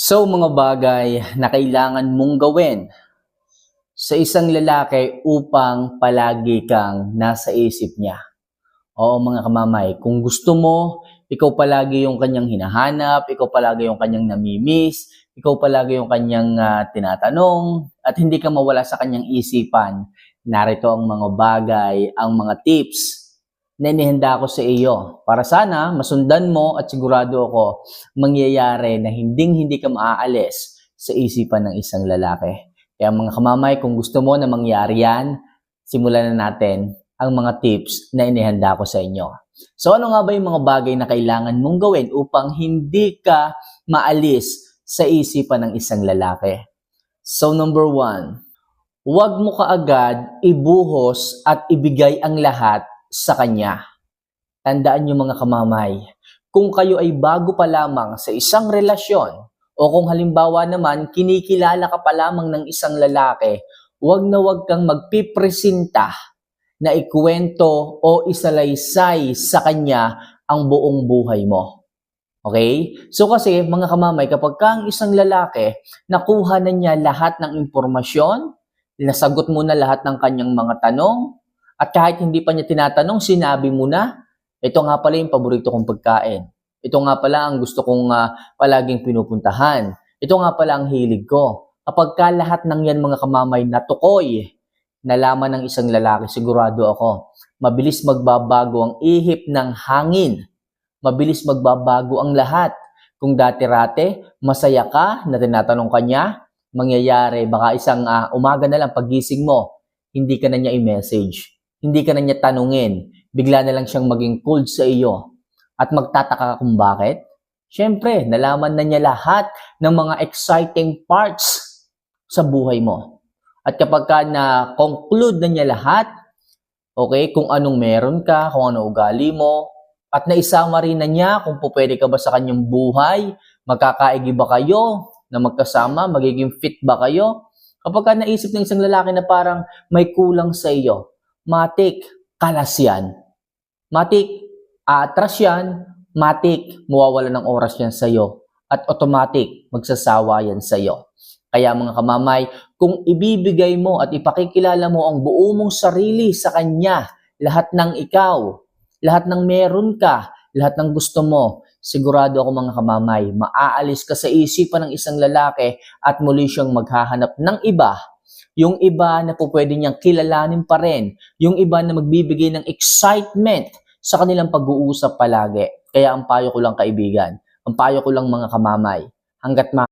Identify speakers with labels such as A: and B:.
A: So mga bagay na kailangan mong gawin sa isang lalaki upang palagi kang nasa isip niya. Oo mga kamamay, kung gusto mo, ikaw palagi yung kanyang hinahanap, ikaw palagi yung kanyang namimiss, ikaw palagi yung kanyang ah, tinatanong, at hindi ka mawala sa kanyang isipan, narito ang mga bagay, ang mga tips na inihanda ko sa iyo para sana masundan mo at sigurado ako mangyayari na hinding hindi ka maaalis sa isipan ng isang lalaki. Kaya mga kamamay, kung gusto mo na mangyari yan, simulan na natin ang mga tips na inihanda ko sa inyo. So ano nga ba yung mga bagay na kailangan mong gawin upang hindi ka maalis sa isipan ng isang lalaki? So number one, huwag mo kaagad ibuhos at ibigay ang lahat sa kanya. Tandaan niyo mga kamamay, kung kayo ay bago pa lamang sa isang relasyon o kung halimbawa naman kinikilala ka pa lamang ng isang lalaki, huwag na huwag kang magpipresenta na ikwento o isalaysay sa kanya ang buong buhay mo. Okay? So kasi mga kamamay, kapag ka ang isang lalaki, nakuha na niya lahat ng impormasyon, nasagot mo na lahat ng kanyang mga tanong, at kahit hindi pa niya tinatanong, sinabi mo na, ito nga pala yung paborito kong pagkain. Ito nga pala ang gusto kong ah, palaging pinupuntahan. Ito nga pala ang hilig ko. Kapag ka lahat ng yan mga kamamay natukoy, nalaman ng isang lalaki, sigurado ako, mabilis magbabago ang ihip ng hangin. Mabilis magbabago ang lahat. Kung dati-rate, masaya ka na tinatanong ka niya, mangyayari, baka isang ah, umaga na lang pagising mo, hindi ka na niya i-message. Hindi ka na niya tanungin. Bigla na lang siyang maging cold sa iyo. At magtataka ka kung bakit? Siyempre, nalaman na niya lahat ng mga exciting parts sa buhay mo. At kapag ka na-conclude na niya lahat, okay, kung anong meron ka, kung ano ugali mo, at naisama rin na niya kung po pwede ka ba sa kanyang buhay, magkakaigi ba kayo na magkasama, magiging fit ba kayo? Kapag ka naisip ng isang lalaki na parang may kulang sa iyo, matik, kalas yan. Matik, aatras yan, matik, mawawala ng oras yan sa iyo. At automatic, magsasawa yan sa iyo. Kaya mga kamamay, kung ibibigay mo at ipakikilala mo ang buo mong sarili sa Kanya, lahat ng ikaw, lahat ng meron ka, lahat ng gusto mo, sigurado ako mga kamamay, maaalis ka sa isipan ng isang lalaki at muli siyang maghahanap ng iba. Yung iba na po pwede niyang kilalanin pa rin. Yung iba na magbibigay ng excitement sa kanilang pag-uusap palagi. Kaya ang payo ko lang kaibigan, ang payo ko lang mga kamamay, hanggat ma